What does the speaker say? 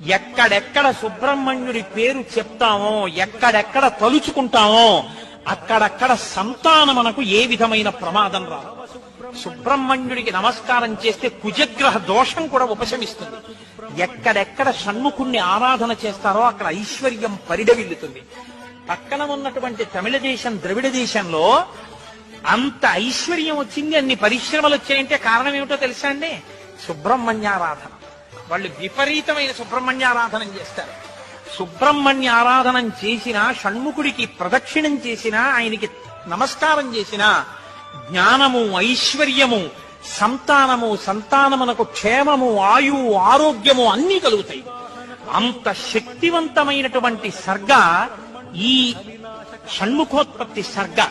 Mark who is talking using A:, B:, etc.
A: ఎక్కడెక్కడ సుబ్రహ్మణ్యుడి పేరు చెప్తామో ఎక్కడెక్కడ తలుచుకుంటామో అక్కడక్కడ సంతానమునకు ఏ విధమైన ప్రమాదం రాదు. సుబ్రహ్మణ్యుడికి నమస్కారం చేస్తే కుజగ్రహ దోషం కూడా ఉపశమిస్తుంది. ఎక్కడెక్కడ షణ్ముఖుణ్ణి ఆరాధన చేస్తారో అక్కడ ఐశ్వర్యం పరిడవిల్లుతుంది. పక్కన ఉన్నటువంటి తమిళ దేశం ద్రవిడ దేశంలో అంత ఐశ్వర్యం వచ్చింది అన్ని పరిశ్రమలు వచ్చాయంటే కారణం ఏమిటో తెలుసా అండి? సుబ్రహ్మణ్యారాధన. వాళ్ళు విపరీతమైన సుబ్రహ్మణ్య ఆరాధనం చేస్తారు. సుబ్రహ్మణ్య ఆరాధనం చేసినా షణ్ముఖుడికి ప్రదక్షిణం చేసినా ఆయనకి నమస్కారం చేసినా జ్ఞానము ఐశ్వర్యము సంతానము సంతానమునకు క్షేమము ఆయు ఆరోగ్యము అన్నీ కలుగుతాయి. అంత శక్తివంతమైనటువంటి సర్గ ఈ షణ్ముఖోత్పత్తి సర్గ.